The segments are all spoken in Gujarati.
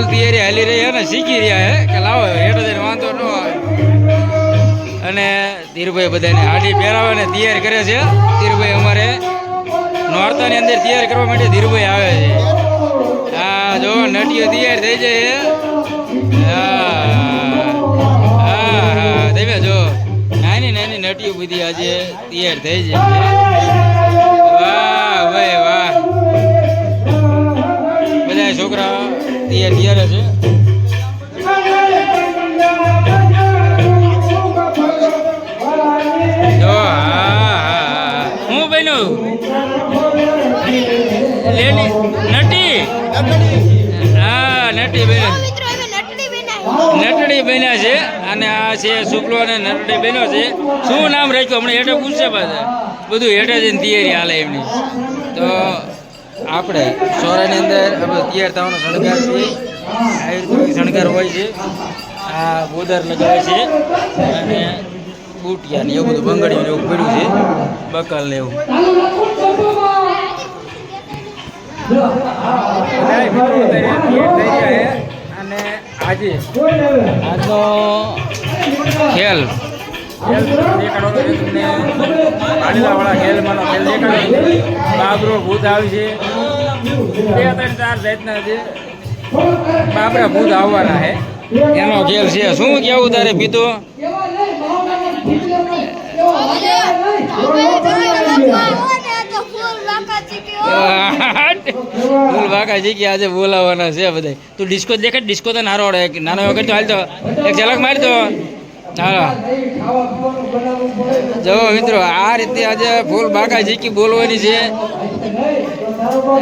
ફૂલ તૈયારી હાલી રહી અને શીખી રહ્યા હે, કે લાવો હેઠો જઈને વાંધો ન આવે. અને ધીરુભાઈ બધાને હાડી પહેરાવે ને તૈયાર કરે છે. ધીરુભાઈ અમારે નોરતાની અંદર તૈયાર કરવા માટે ધીરુભાઈ આવે છે. હા, જો, નટીઓ તૈયાર થઈ જાય હા. હા તમે જો. નાની નાની નટીઓ બધી આજે તૈયાર થઈ જાય. વાહ, ભાઈ, વાહ. તૈયાર તૈયાર છે. હા બન્યું? નટી? હા નટી બેન નટડી નટડી બન્યા છે. અને આ છે શુક્લો અને નટડી બન્યો છે. શું નામ રાખ્યું? હમણાં હેઠે પૂછશે પાછા. બધું હેઠે જઈને તૈયારી હાલે એમની. તો આપણે સોરાની અંદર તૈયાર થવાનો શણગાર છે આયુર્વેદિક શણગાર હોય છે. આ બોદર લગાવે છે. અને બુટિયા ને એવું બધું બંગડી ને એવું પડ્યું છે. બકલ ને એવું. અને આજે આજનો ખેલ ખેલ દેખાડો તો તમને પાણીલાવાળા ખેલમાંનો ખેલ દેખાડો. બાબરો ભૂત આવી છે. બે ત્રણ ચાર જાતના છે. બાબરા ભૂત આવવાના છે. એનો ખેલ છે. શું કેવું તારે પીતો? ફૂલ બાકા છે કે આજે બોલાવવાના છે બધા તું ડિસ્કો દેખાડ ડિસ્કો તો નારો એક નાનો વખત તો હાલ તો એક ઝલક મારી તો જો મિત્રો આ રીતે આજે ફૂલ બાકા ઝીકી બોલવાની છે.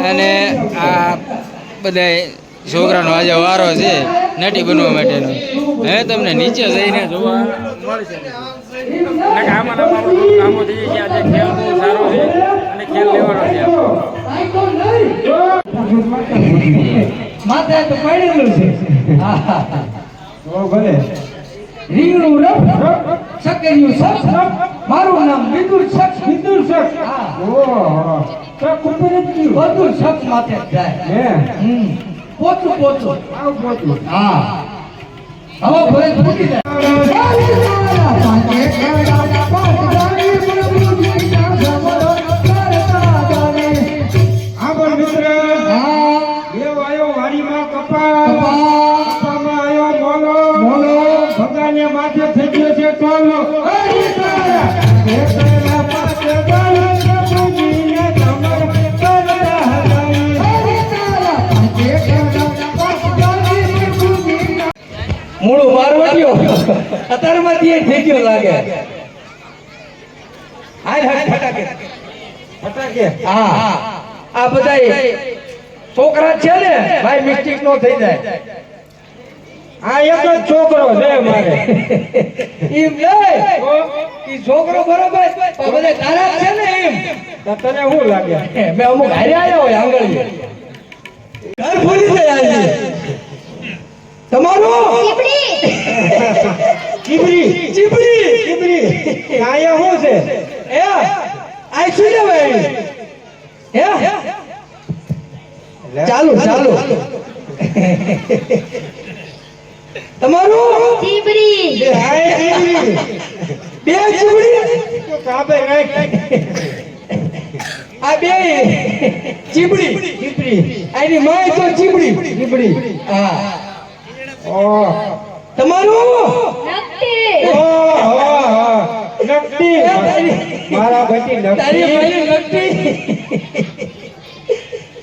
અને આ બધા છોકરાનો આજે વારો છે નટી બનવા માટેનો. હે તમને નીચે જઈને જોવા મળશે આમાં ને આમાં આપણું બધું કામો થઈ જાય આજે ખેલ બહુ સારો છે અને ખેલ લેવાનો છે. માથે તો પડેલું છે. ઓ ભલે. રીંગણું રફ સકરિયું સફ મારું નામ વિદુર સફ વિદુર શક હા. ઓહો. શક ઉપર જ ગયું બધું સફ માથે જાય. હે. હમ. પોચું પોચું આવ પોચું હા. હવે ભરે ફૂટી જાય મૂળું મારવાડ્યો અત્યારમાં તે થઈ ગયો લાગે. હાલ હાલ ફટાકે. ફટાકે. હા. આ બધા છોકરા છે ને? ભાઈ મિસ્ટેક નો થઈ જાય. આ એક જ છોકરો છે મારે. એમ ઈ છોકરો બરોબર પણ બધા તારા છે ને એમ. તને શું લાગે? મેં અમુક હારે આવ્યા હોય આંગળી ઘર ભૂલી જાય આજે. તમારું? ચીબરી ચીપડી ચીબરી આયા શું છે? એ આઈ શું છે ભાઈ? હે? ચાલુ. ચાલુ. તમારું? આ ચીબરી બે ચીપડી તો કાપે રાખ આ બે ચીપડી ચીબરી આની માય તો ચીપડી ચીબડી. હા. ઓહ તમારું? ઓહો નકટી. મારા બધી તારી ભાઈ નકટી.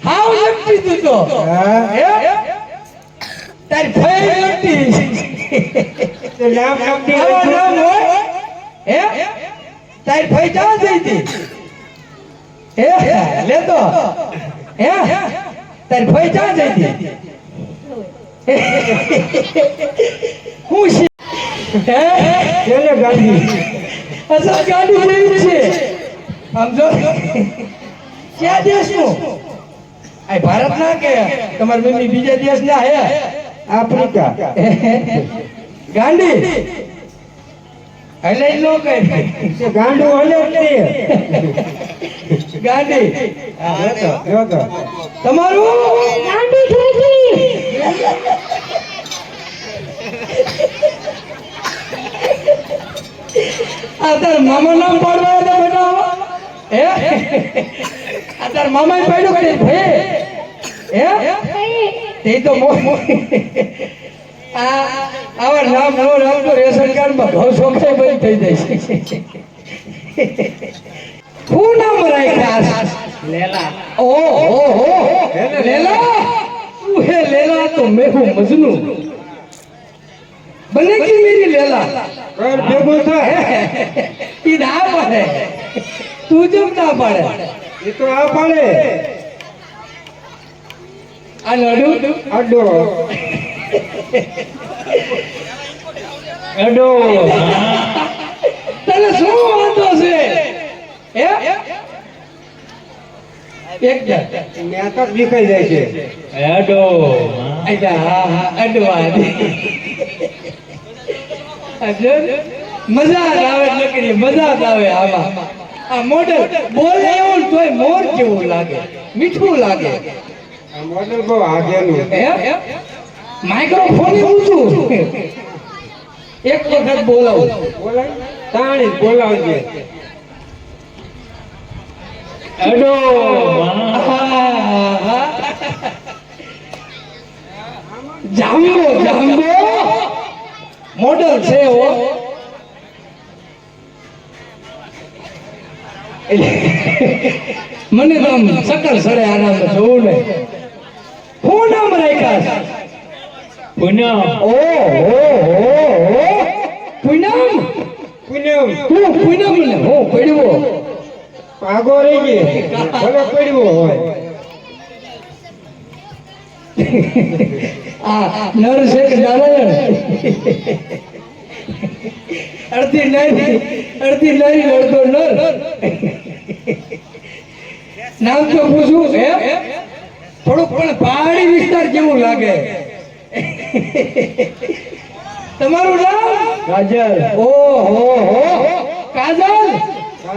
હાવ નકટી તું તો. હે? તારી ભાઈ લટી તો નામ નકટી આવા નામ હોય. હે? તારી ભાઈ ક્યાં જઈ હતી હે? લે તો. હે? તારી ભાઈ ક્યાં જઈ હતી હું છે હે? કેને ગાડી અસલ ગાડી લેવી છે. આમ જો. ક્યાં દેશનું આ ભારત ના કે? તમારી મમ્મી બીજા દેશ ના હે? આફ્રિકા. ગાંડી હલે જ કે કઈ ગાંડું હલે તે ગાંડી હા, તો. જો તો. તમારું? ગાંડી થઈ આ તાર મામા નામ પાડવા બેટા હે? આ તાર મામા પાડ્યું કે ભાઈ હે? તે તો આ આવા નામ નો નામ તો રેશન કાર્ડમાં ઘઉં સોખે ભાઈ થઈ જાય છે. શું નામ રાખ્યા લેલા. ઓ હો હો. લેલા? તું હે લેલા? તો મેં હું બને બનેગી મેરી લેલા? કર ભેગું થાય ઈ ના પાડે. તું જમ ના પાડે. એ તો આ પાડે. આ લડુ? અડો અડો તને શું વાંધો છે? હે? એક મેં તો વિખાઈ જાય છે. અડો અચ્છા હા હા અડવાની અજર મજા આવે લકડી મજા જ આવે આમાં. આ મોડલ બોલે એવું તોય મોર જેવું લાગે મીઠું લાગે. મોડલ બહુ માઇક્રોફોન ઊંચું એક વખત બોલાવું બોલાય તાણી બોલાવજે અડો. જાંબો જાંબો મોડલ છે ઓ મને તો આમ સકલ સડે આરામ જોવું ને રાખ્યા પૂનમ. ઓ હો હો પૂનમ? પૂનમ. હું પૂનમ ને હું પડવો. આગો રહી ગઈ ભલે પડ્યો હોય. આ નર છે કે નારાયણ? અડધી નારી અડધી નારી અડધો નર. નામ તો પૂછું હે થોડુંક પણ પહાડી વિસ્તાર જેવું લાગે. તમારું નામ? કાજલ. ઓ હો. હો કાજલ?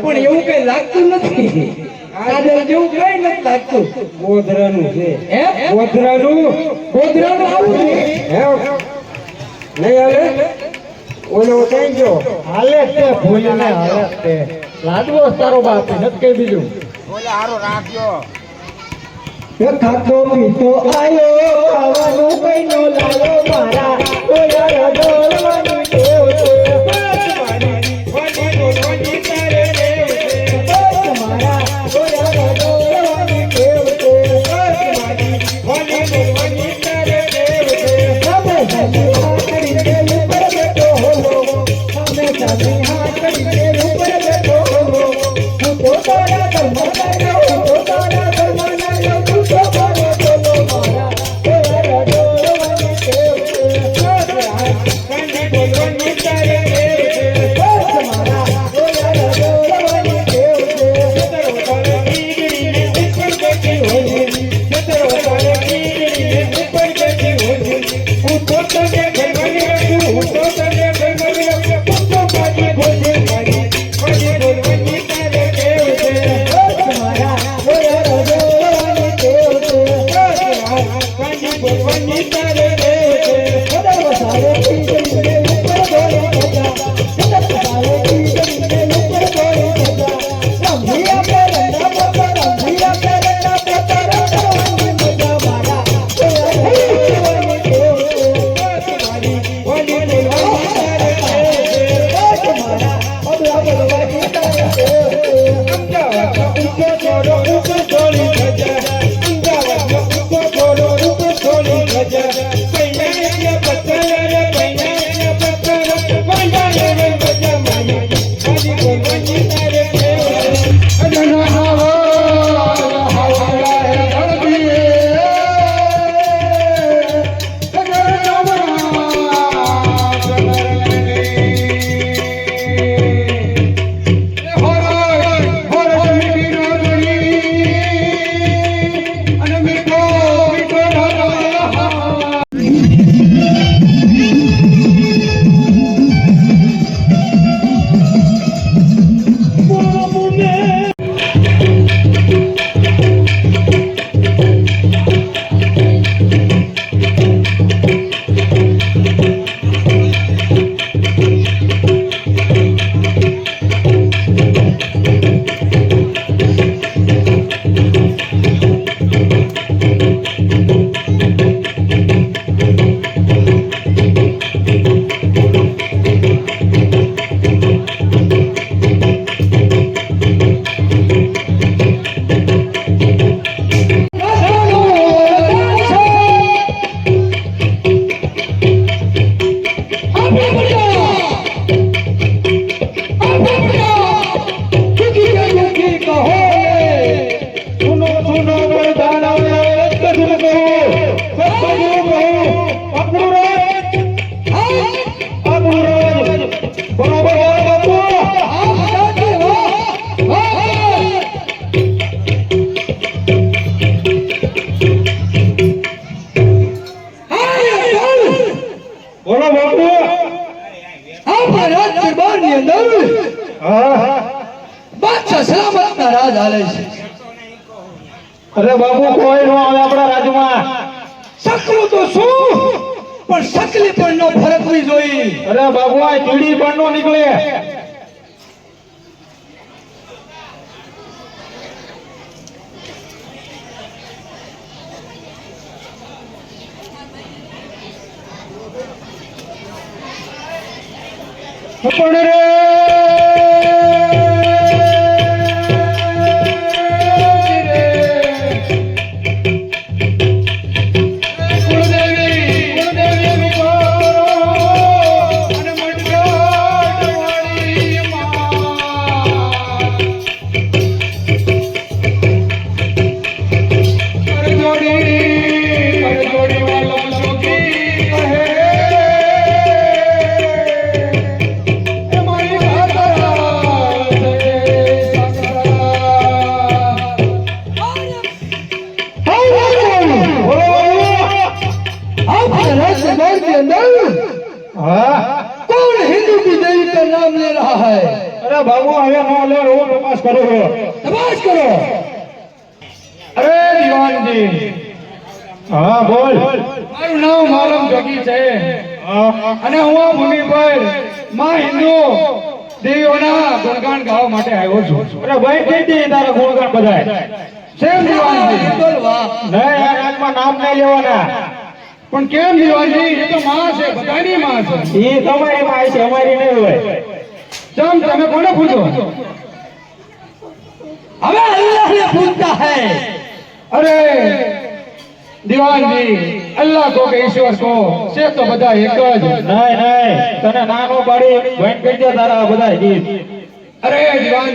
પણ એવું કઈ લાગતું નથી. કાજલ જેવું કઈ નથી લાગતું. ગોધરાનું છે. હે? ગોધરાનું? ગોધરાનું આવું છે? હે? નહીં હાલે? ઓલો થઈ ગયો? હાલે તે ભૂલીને હાલે તે લાડવો તારો બાપ નથી કઈ બીજું. એ ખાતો પીતો આયો ખાવાનું કઈ નો લાયો મારા. ઓલા ડોલવાની ફરકવી જોઈએ અરે ભગવાન કીડી પણ નો નીકળે. પણ મારું નામ મારમ જોગી છે. અને હું આ ભૂમિ પરમાં હિન્દુ દેવીઓના ગુણગાન ગાવા માટે આવ્યો છું. અરે ભાઈ કઈ દે તારા ગુણગાન બધાય? સેમ દીવાની નહીં આ નામમાં નામ નહીં લેવાના. પણ કેમ દીવાની એ તો માં છે બધાની માં છે. એ તમારી માં છે અમારી નહીં હોય. ચમ તમે કોને પૂછો હવે અલ્લાહ ને પૂછતા હે. અરે દીવાન અલ્લાહ કો કે ઈશ્વર કો છે તો બધા એક જ. નહીં નહીં તને નાનો પાડી ભણ કરી તારા બધા ગીત. અરે દીવાન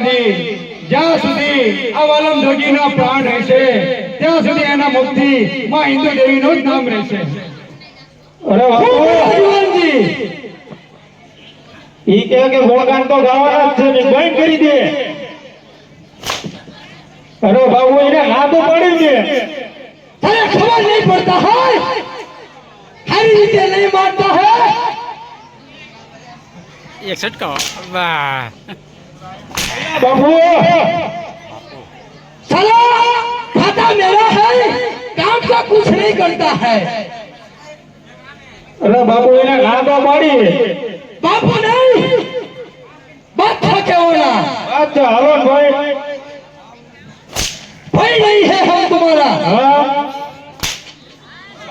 જ્યાં સુધી આ વાલમ જોગીના પ્રાણ રહેશે ત્યાં સુધી એના મુક્તિ માં હિન્દુ દેવીનું જ નામ રહેશે. અરે વાહ ઈ કે કે ગુણગાન તો ગાવાના છે ને ભણ કરી દે. અરે બાબુ એને હા તો પડી દે. તને ખબર નહીં પડતા है हरी રીતે નહીં માનતા है એક છટકાવ વાહ બાબુ साला खाता मेरा है काम का कुछ नहीं करता है અરે બાબુ એને ના તો પાડી बापू नहीं बात था क्या होना અચ્છા હાલો ને ભાઈ भाई नहीं है हम तुम्हारा હા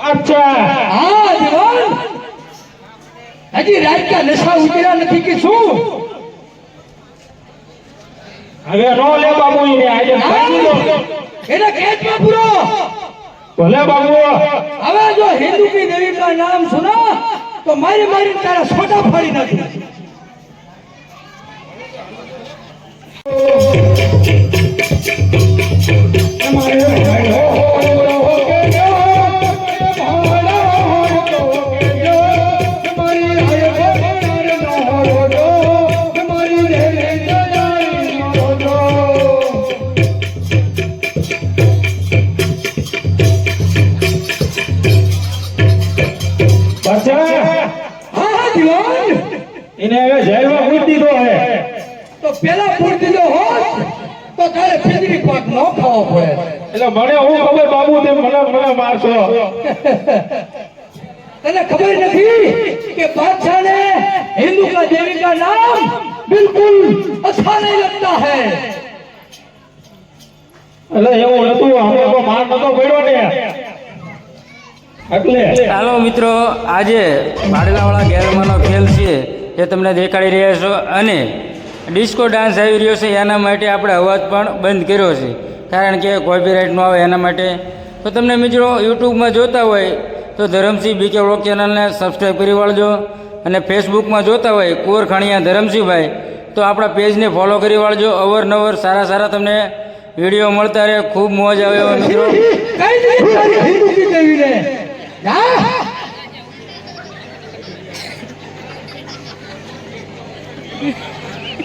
અચ્છા. હા જીવન હજી રાજકા નશા ઉતર્યા નથી કે શું? હવે રો લે બાબુ એને આજે ભાગી લો. બાબુ. હવે જો હિન્દુ કી દેવી કા નામ સુના તો મારી મારી તારા છોટા ફાડી નાખી. તારે ફીજરી પાક ન ખાવો પડે એટલે મને હું ખબર બાબુ તે મને મને મારશો તને ખબર નથી કે बादशाह ने हिंदू का देवी का नाम बिल्कुल अच्छा नहीं लगता है એટલે એવું નતું અમે તો માર નતો પડ્યો ને એટલે ચાલો મિત્રો આજે બાળલાવાળા ગેરમાનો ખેલ છે એ તમને દેખાડી રહ્યા છો અને ડિસ્કો ડાન્સ આવી રહ્યો છે, એના માટે આપણે અવાજ પણ બંધ કર્યો છે. કારણ કે કોપીરાઇટ ન આવે એના માટે. તો તમને મિત્રો, યુટ્યુબમાં જોતા હોય, તો ધરમસિંહ બીકે વ્લોગ ચેનલને સબસ્ક્રાઈબ કરી વાળજો. અને ફેસબુકમાં જોતા હોય, કુંવર ખાણિયા ધરમસિંહભાઈ, તો આપણા પેજને ફોલો કરી વાળજો. અવરનવર સારા સારા તમને વીડિયો મળતા રહે. ખૂબ મોજ આવે મિત્રો.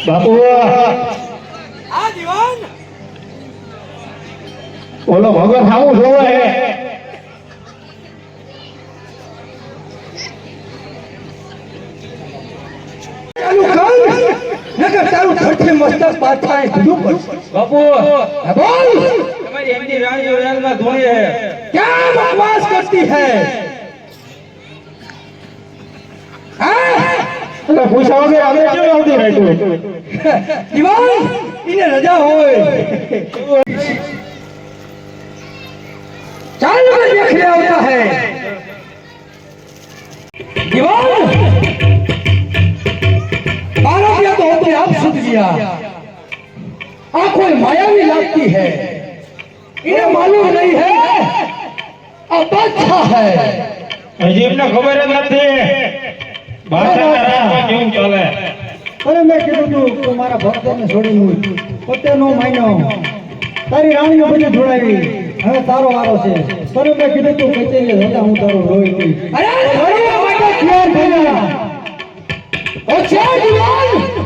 બાપુ આ જીવન ઓલો ભગત સામું બાપુ. બોલ. તમારી એમની રાણી ઓરિયાલમાં હે ક્યાં બકવાસ કરતી હે? પૂછા વગર આપણે કેમ આવતી રાખ્યું दीवान इन्हें रजा होए चाल में देख लिया होता है दीवान बारह दिया तो होते आप सुध गया आंखों मायावी लगती है इन्हें मालूम नहीं है अब अच्छा है હજી એમને ખબર જ નથી અરે મેં કીધું તું તું મારા ભક્તોને છોડી હું પોતે નો માન્યો તારી રાણીઓ બધી જોડાવી હવે તારો વારો છે તને મેં કીધું તું કચેરી હતા હું તારો રોઈ અરે માટે